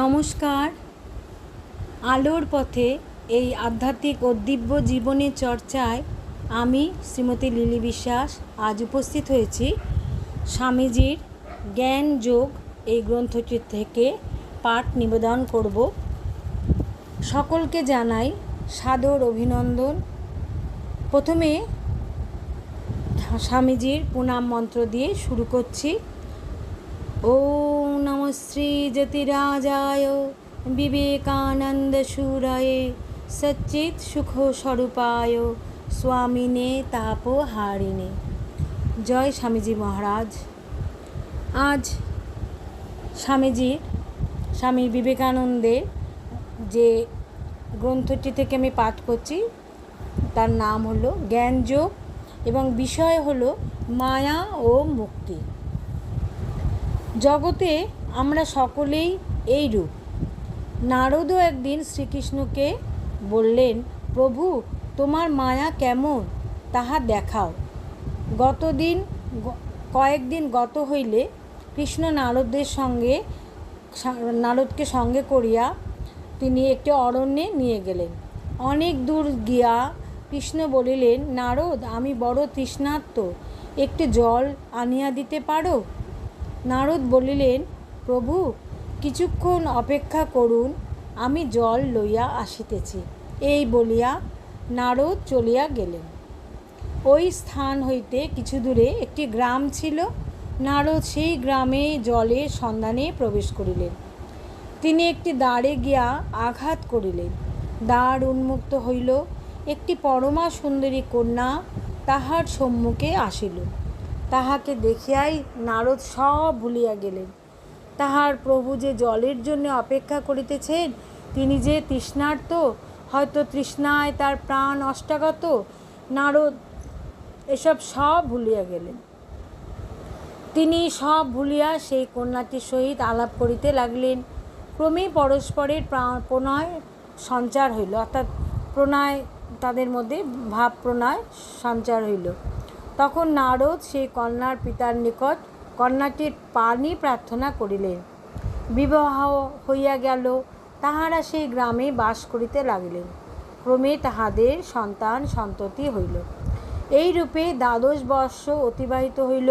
নমস্কার। আলোর পথে এই আধ্যাত্মিক ও দিব্য জীবনের চর্চায় আমি শ্রীমতী লিলি বিশ্বাস আজ উপস্থিত হয়েছি। স্বামীজির জ্ঞান যোগ এই গ্রন্থটি থেকে পাঠ নিবেদন করব। সকলকে জানাই সাদর অভিনন্দন। প্রথমে স্বামীজির প্রণাম মন্ত্র দিয়ে শুরু করছি। ॐ শ্রীজ্যোতিরাজায় বিবেকানন্দসূরয়ে সচ্চিত সুখস্বরূপায় স্বামিনে তাপহারিণে জয় স্বামীজি মহারাজ আজ স্বামীজির স্বামী বিবেকানন্দের যে গ্রন্থটি থেকে আমি পাঠ করছি, তার নাম হলো জ্ঞানযোগ এবং বিষয় হলো মায়া ও মুক্তি। জগতে আমরা সকলেই এই রূপ নারদও একদিন শ্রীকৃষ্ণকে বললেন, প্রভু, তোমার মায়া কেমন? তাহা দেখাও। গতদিন কয়েকদিন গত হইলে কৃষ্ণ নারদদের সঙ্গে নারদকে সঙ্গে করিয়া তিনি একটি অরণ্যে নিয়ে গেলেন। অনেক দূর গিয়া কৃষ্ণ বলিলেন, নারদ, আমি বড় তৃষ্ণার্ত, একটু জল আনিয়া দিতে পারো? নারদ বলিলেন প্রভু, কিছুক্ষণ অপেক্ষা করুন, আমি জল লইয়া আসিতেছি। এই বলিয়া নারদ চলিয়া গেলেন। ওই স্থান হইতে কিছু দূরে একটি গ্রাম ছিল। নারদ সেই গ্রামে জলের সন্ধানে প্রবেশ করিলেন। তিনি একটি দ্বারে গিয়া আঘাত করিলেন। দ্বার উন্মুক্ত হইল। একটি পরমা সুন্দরী কন্যা তাহার সম্মুখে আসিল। তাহাকে দেখিয়াই নারদ সব ভুলিয়া গেলেন। তাহার প্রভু যে জলের জন্য অপেক্ষা করিতেছেন, তিনি যে তৃষ্ণার্ত, হয়তো তৃষ্ণায় তার প্রাণ অষ্টাগত, নারদ এসব সব ভুলিয়া গেলেন। তিনি সব ভুলিয়া সেই কন্যাটির সহিত আলাপ করিতে লাগলেন। ক্রমেই পরস্পরের প্রা- প্রণয় সঞ্চার হইল, অর্থাৎ প্রণয়, তাদের মধ্যে ভাব প্রণয় সঞ্চার হইল। তখন নারদ সেই কন্যার পিতার নিকট কন্যাটির পানি প্রার্থনা করিলেন বিবাহ হইয়া গেল, তাহারা সেই গ্রামে বাস করিতে লাগিলেন। ক্রমে তাহাদের সন্তান সন্ততি হইল। এই রূপে দ্বাদশ বর্ষ অতিবাহিত হইল।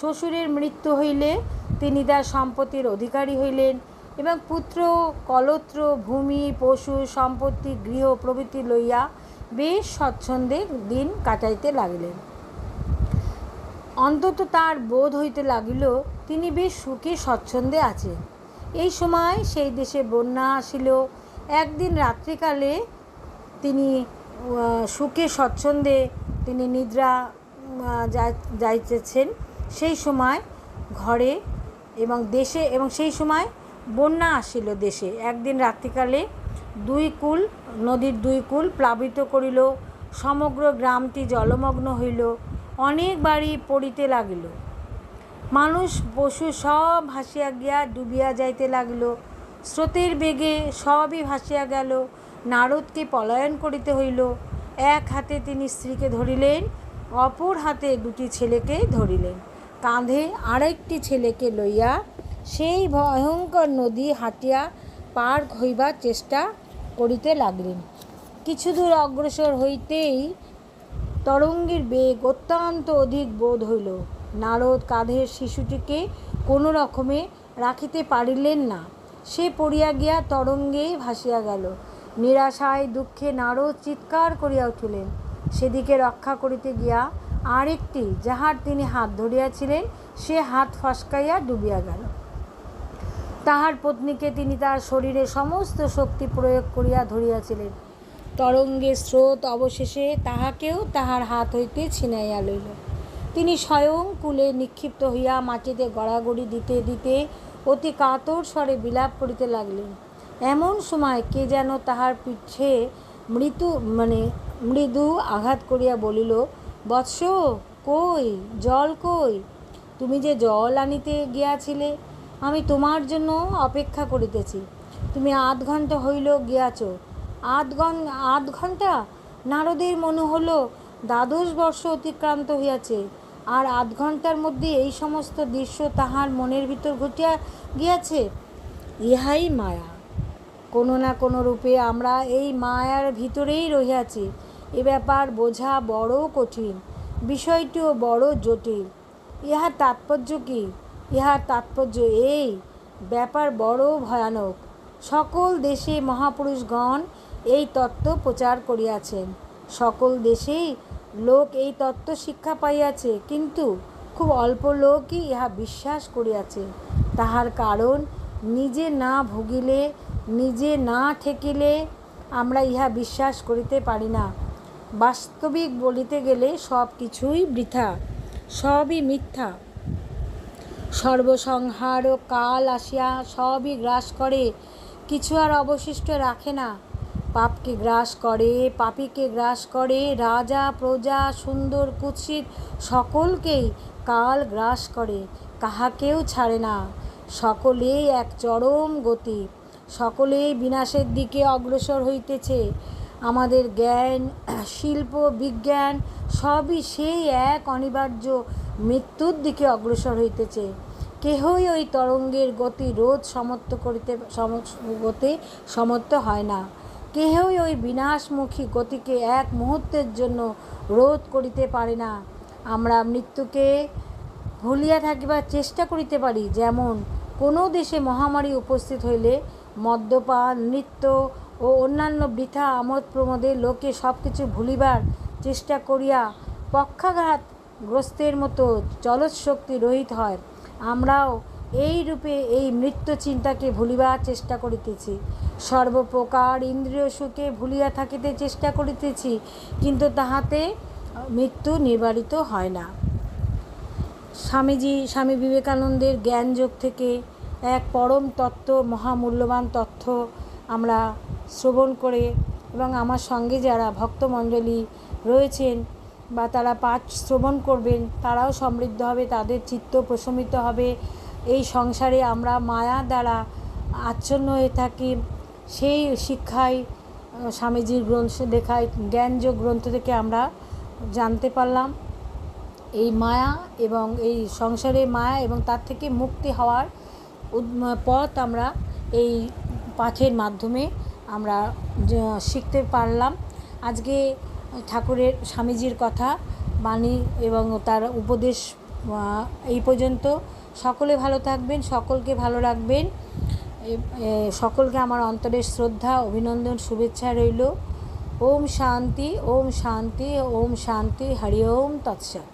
শ্বশুরের মৃত্যু হইলে তিনি তার সম্পত্তির অধিকারী হইলেন এবং পুত্র, কলত্র, ভূমি, পশু, সম্পত্তি, গৃহ প্রভৃতি লইয়া বেশ স্বচ্ছন্দে দিন কাটাইতে লাগিলেন। অন্তত তার বোধ হইতে লাগিল, তিনি বেশ সুখে স্বচ্ছন্দে আছেন এই সময় সেই দেশে বন্যা আসিল। একদিন রাত্রিকালে তিনি সুখে স্বচ্ছন্দে তিনি নিদ্রা যাইতেছেন। সেই সময় ঘরে এবং দেশে, এবং সেই সময় বন্যা আসিল দেশে। একদিন রাত্রিকালে দুই কুল, নদীর দুই কুল প্লাবিত করিল। সমগ্র গ্রামটি জলমগ্ন হইল। অনেক বাড়ি পড়িতে লাগিল। মানুষ পশু সব ভাসিয়া গিয়া ডুবিয়া যাইতে লাগিল। স্রোতের বেগে সবই ভাসিয়া গেল। নারদকে পলায়ন করিতে হইল। এক হাতে তিনি স্ত্রীকে ধরিলেন, অপর হাতে দুটি ছেলেকে ধরিলেন। কাঁধে আরেকটি ছেলেকে লইয়া সেই ভয়ঙ্কর নদী হাঁটিয়া পার হইবার চেষ্টা করিতে লাগলেন। কিছু দূর অগ্রসর হইতেই তরঙ্গের বেগ অত্যন্ত অধিক বোধ হইল। নারদ কাঁধের শিশুটিকে কোনো রকমে রাখিতে পারিলেন না। সে পড়িয়া গিয়া তরঙ্গেই ভাসিয়া গেল। নিরাশায় দুঃখে নারদ চিৎকার করিয়া উঠিলেন। সেদিকে রক্ষা করিতে গিয়া আরেকটি যাহার তিনি হাত ধরিয়াছিলেন, সে হাত ফসকাইয়া ডুবিয়া গেল। তাহার পত্নীকে তিনি তার শরীরে সমস্ত শক্তি প্রয়োগ করিয়া ধরিয়াছিলেন। তরঙ্গের স্রোত অবশেষে তাহাকেও তাহার হাত হইতে ছিনাইয়া লইল। তিনি স্বয়ং কূলে নিক্ষিপ্ত হইয়া মাটিতে গড়াগড়ি দিতে দিতে অতি কাতর স্বরে বিলাপ করিতে লাগলেন। এমন সময় কে যেন তাহার পিঠে মৃত্যু মানে মৃদু আঘাত করিয়া বলিল, বৎস, কই, জল কই? তুমি যে জল আনিতে গিয়াছিলে, আমি তোমার জন্য অপেক্ষা করিতেছি। তুমি আধ ঘণ্টা হইল গিয়াছ আধ আধ ঘণ্টা? নারদের মনে হলো দ্বাদশ বর্ষ অতিক্রান্ত হইয়াছে। আর আধ ঘণ্টার মধ্যে এই সমস্ত দৃশ্য তাহার মনের ভিতর ঘটিয়া গিয়াছে? ইহাই মায়া। কোনো না কোনো রূপে আমরা এই মায়ার ভিতরেই রহিয়াছি। এ ব্যাপার বোঝা বড় কঠিন, বিষয়টিও বড় জটিল। ইহার তাৎপর্য কি? ইহার তাৎপর্য এই, ব্যাপার বড় ভয়ানক। সকল দেশে মহাপুরুষগণ এই তত্ত্ব প্রচার করিয়াছেন। সকল দেশেই লোক এই তত্ত্ব শিক্ষা পাইয়াছে, কিন্তু খুব অল্প লোকই ইহা বিশ্বাস করিয়াছে। তাহার কারণ, নিজে না ভুগিলে, নিজে না ঠেকিলে আমরা ইহা বিশ্বাস করিতে পারি না। বাস্তবিক বলিতে গেলে সব কিছুই বৃথা, সবই মিথ্যা। সর্বসংহার ও কাল আসিয়া সবই গ্রাস করে, কিছু আর অবশিষ্ট রাখে না। পাপকে গ্রাস করে, পাপীকে গ্রাস করে, রাজা, প্রজা, সুন্দর, কুৎসিত সকলকেই কাল গ্রাস করে, কাহাকেও ছাড়ে না। সকলেই এক চরম গতি, সকলেই বিনাশের দিকে অগ্রসর হইতেছে। আমাদের জ্ঞান, শিল্প, বিজ্ঞান সবই সেই এক অনিবার্য মৃত্যুর দিকে অগ্রসর হইতেছে। কেহই ওই তরঙ্গের গতি রোধ সমর্থ করিতে সম, গতি সমর্থ হয় না। কেহই ওই বিনাশমুখী গতিকে এক মুহূর্তের জন্য রোধ করিতে পারে না। আমরা মৃত্যুকে ভুলিয়া থাকিবার চেষ্টা করিতে পারি, যেমন কোনো দেশে মহামারী উপস্থিত হইলে মদ্যপান নৃত্য ও অন্যান্য বৃথা আমোদ প্রমোদে লোকে সব কিছু ভুলিবার চেষ্টা করিয়া পক্ষাঘাত গ্রস্তের মতো জলশক্তি রহিত হয়। আমরাও এই রূপে এই মৃত্যু চিন্তাকে ভুলিবার চেষ্টা করিতেছি। সর্বপ্রকার ইন্দ্রিয় সুখে ভুলিয়া থাকিতে চেষ্টা করিতেছি, কিন্তু তাহাতে মৃত্যু নিবারিত হয় না। স্বামীজি, স্বামী বিবেকানন্দের জ্ঞানযোগ থেকে এক পরম তত্ত্ব, মহামূল্যবান তথ্য আমরা শ্রবণ করে এবং আমার সঙ্গে যারা ভক্তমণ্ডলী রয়েছেন বা তারা পাঠ শ্রবণ করবেন, তারাও সমৃদ্ধ হবে, তাদের চিত্ত প্রশমিত হবে। এই সংসারে আমরা মায়া দ্বারা আচ্ছন্ন হয়ে থাকি সেই শিক্ষায় স্বামীজির গ্রন্থ দেখায়, জ্ঞানযোগ গ্রন্থ থেকে আমরা জানতে পারলাম। এই মায়া এবং এই সংসারে মায়া এবং তার থেকে মুক্তি হওয়ার পথ আমরা এই পাঠের মাধ্যমে আমরা শিখতে পারলাম। আজকে ঠাকুরের স্বামীজির কথা, বাণী এবং তার উপদেশ এই পর্যন্ত। সকলে ভালো থাকবেন, সকলকে ভালো রাখবেন। সকলকে আমার অন্তরের শ্রদ্ধা, অভিনন্দন, শুভেচ্ছা রইল। ওম শান্তি ওম শান্তি ওম শান্তি, হরি ওম, তৎসৎ।